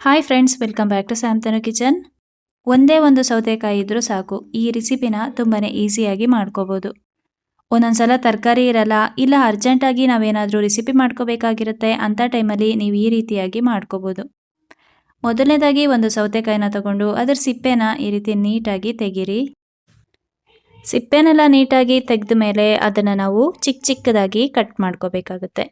Hi friends welcome back to Samtanu kitchen ಒಂದೇ ಒಂದು ಸೌತೆಕಾಯಿ ಇದ್ದರೂ ಸಾಕು. ಈ ರೆಸಿಪಿನ ತುಂಬಾ ಈಸಿಯಾಗಿ ಮಾಡ್ಕೋಬೋದು. ಒಂದೊಂದ್ಸಲ ತರಕಾರಿ ಇರಲ್ಲ, ಇಲ್ಲ ಅರ್ಜೆಂಟಾಗಿ ನಾವೇನಾದರೂ ರೆಸಿಪಿ ಮಾಡ್ಕೋಬೇಕಾಗಿರುತ್ತೆ ಅಂಥ ಟೈಮಲ್ಲಿ ನೀವು ಈ ರೀತಿಯಾಗಿ ಮಾಡ್ಕೋಬೋದು. ಮೊದಲನೇದಾಗಿ ಒಂದು ಸೌತೆಕಾಯಿನ ತಗೊಂಡು ಅದರ ಸಿಪ್ಪೆನ ಈ ರೀತಿ ನೀಟಾಗಿ ತೆಗೀರಿ. ಸಿಪ್ಪೆನೆಲ್ಲ ನೀಟಾಗಿ ತೆಗೆದ ಮೇಲೆ ಅದನ್ನು ನಾವು ಚಿಕ್ಕ ಚಿಕ್ಕದಾಗಿ ಕಟ್ ಮಾಡ್ಕೋಬೇಕಾಗುತ್ತೆ.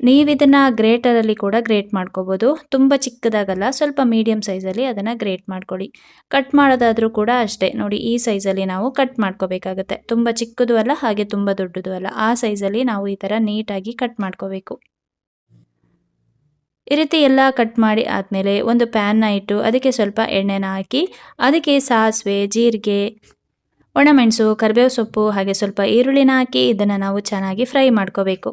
ನೀವು ಇದನ್ನು ಗ್ರೇಟರಲ್ಲಿ ಕೂಡ ಗ್ರೇಟ್ ಮಾಡ್ಕೋಬೋದು. ತುಂಬ ಚಿಕ್ಕದಾಗಲ್ಲ, ಸ್ವಲ್ಪ ಮೀಡಿಯಮ್ ಸೈಜಲ್ಲಿ ಅದನ್ನು ಗ್ರೇಟ್ ಮಾಡ್ಕೊಳ್ಳಿ. ಕಟ್ ಮಾಡೋದಾದರೂ ಕೂಡ ಅಷ್ಟೇ. ನೋಡಿ, ಈ ಸೈಜಲ್ಲಿ ನಾವು ಕಟ್ ಮಾಡ್ಕೋಬೇಕಾಗತ್ತೆ. ತುಂಬ ಚಿಕ್ಕದು ಅಲ್ಲ, ಹಾಗೆ ತುಂಬ ದೊಡ್ಡದು ಅಲ್ಲ. ಆ ಸೈಜಲ್ಲಿ ನಾವು ಈ ಥರ ನೀಟಾಗಿ ಕಟ್ ಮಾಡ್ಕೋಬೇಕು. ಈ ರೀತಿ ಎಲ್ಲ ಕಟ್ ಮಾಡಿ ಆದಮೇಲೆ ಒಂದು ಪ್ಯಾನ್ನ ಇಟ್ಟು ಅದಕ್ಕೆ ಸ್ವಲ್ಪ ಎಣ್ಣೆನ ಹಾಕಿ, ಅದಕ್ಕೆ ಸಾಸಿವೆ, ಜೀರಿಗೆ ಒಣಮೆಣಸು ಕರಿಬೇವು ಸೊಪ್ಪು ಹಾಗೆ ಸ್ವಲ್ಪ ಈರುಳ್ಳಿನ ಹಾಕಿ ಇದನ್ನು ನಾವು ಚೆನ್ನಾಗಿ ಫ್ರೈ ಮಾಡ್ಕೋಬೇಕು.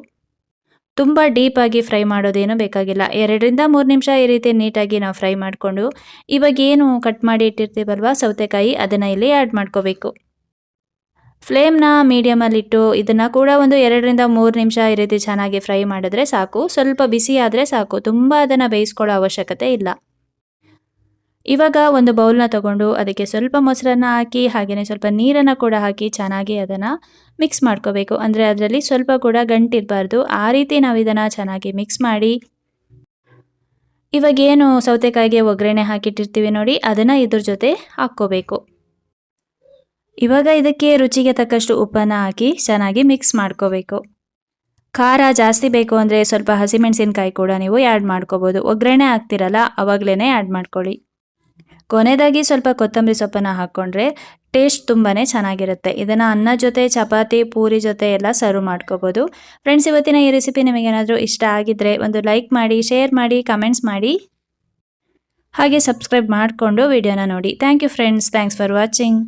ತುಂಬ ಡೀಪಾಗಿ ಫ್ರೈ ಮಾಡೋದೇನು ಬೇಕಾಗಿಲ್ಲ. ಎರಡರಿಂದ ಮೂರು ನಿಮಿಷ ಈ ರೀತಿ ನೀಟಾಗಿ ನಾವು ಫ್ರೈ ಮಾಡಿಕೊಂಡು, ಇವಾಗ ಏನು ಕಟ್ ಮಾಡಿ ಇಟ್ಟಿರ್ತೀವಲ್ವ ಸೌತೆಕಾಯಿ, ಅದನ್ನು ಇಲ್ಲಿ ಆ್ಯಡ್ ಮಾಡ್ಕೋಬೇಕು. ಫ್ಲೇಮ್ನ ಮೀಡಿಯಮಲ್ಲಿಟ್ಟು ಇದನ್ನು ಕೂಡ ಒಂದು ಎರಡರಿಂದ ಮೂರು ನಿಮಿಷ ಈ ರೀತಿ ಚೆನ್ನಾಗಿ ಫ್ರೈ ಮಾಡಿದ್ರೆ ಸಾಕು. ಸ್ವಲ್ಪ ಬಿಸಿ ಆದರೆ ಸಾಕು. ತುಂಬ ಅದನ್ನು ಬೇಯಿಸ್ಕೊಳ್ಳೋ ಅವಶ್ಯಕತೆ ಇಲ್ಲ. ಇವಾಗ ಒಂದು ಬೌಲ್ನ ತಗೊಂಡು ಅದಕ್ಕೆ ಸ್ವಲ್ಪ ಮೊಸರನ್ನ ಹಾಕಿ ಹಾಗೆಯೇ ಸ್ವಲ್ಪ ನೀರನ್ನು ಕೂಡ ಹಾಕಿ ಚೆನ್ನಾಗಿ ಅದನ್ನು ಮಿಕ್ಸ್ ಮಾಡ್ಕೋಬೇಕು. ಅಂದರೆ ಅದರಲ್ಲಿ ಸ್ವಲ್ಪ ಕೂಡ ಗಂಟಿರಬಾರ್ದು ಆ ರೀತಿ ನಾವು ಇದನ್ನು ಚೆನ್ನಾಗಿ ಮಿಕ್ಸ್ ಮಾಡಿ ಇವಾಗ ಏನು ಸೌತೆಕಾಯಿಗೆ ಒಗ್ಗರಣೆ ಹಾಕಿಟ್ಟಿರ್ತೀವಿ ನೋಡಿ, ಅದನ್ನು ಇದ್ರ ಜೊತೆ ಹಾಕ್ಕೋಬೇಕು. ಇವಾಗ ಇದಕ್ಕೆ ರುಚಿಗೆ ತಕ್ಕಷ್ಟು ಉಪ್ಪನ್ನು ಹಾಕಿ ಚೆನ್ನಾಗಿ ಮಿಕ್ಸ್ ಮಾಡ್ಕೋಬೇಕು. ಖಾರ ಜಾಸ್ತಿ ಬೇಕು ಅಂದರೆ ಸ್ವಲ್ಪ ಹಸಿಮೆಣಸಿನಕಾಯಿ ಕೂಡ ನೀವು ಆ್ಯಡ್ ಮಾಡ್ಕೋಬೋದು. ಒಗ್ಗರಣೆ ಹಾಕ್ತಿರಲ್ಲ ಅವಾಗಲೇ ಆ್ಯಡ್ ಮಾಡ್ಕೊಳ್ಳಿ. ಕೊನೆಯದಾಗಿ ಸ್ವಲ್ಪ ಕೊತ್ತಂಬರಿ ಸೊಪ್ಪನ್ನು ಹಾಕ್ಕೊಂಡ್ರೆ ಟೇಸ್ಟ್ ತುಂಬಾ ಚೆನ್ನಾಗಿರುತ್ತೆ. ಇದನ್ನು ಅನ್ನ ಜೊತೆ, ಚಪಾತಿ, ಪೂರಿ ಜೊತೆ ಎಲ್ಲ ಸರ್ವ್ ಮಾಡ್ಕೋಬೋದು. ಫ್ರೆಂಡ್ಸ್ ಇವತ್ತಿನ ಈ ರೆಸಿಪಿ ನಿಮಗೇನಾದರೂ ಇಷ್ಟ ಆಗಿದ್ದರೆ ಒಂದು ಲೈಕ್ ಮಾಡಿ ಶೇರ್ ಮಾಡಿ ಕಮೆಂಟ್ಸ್ ಮಾಡಿ. ಹಾಗೆ ಸಬ್ಸ್ಕ್ರೈಬ್ ಮಾಡಿಕೊಂಡು ವಿಡಿಯೋನ ನೋಡಿ. Thank you friends thanks for watching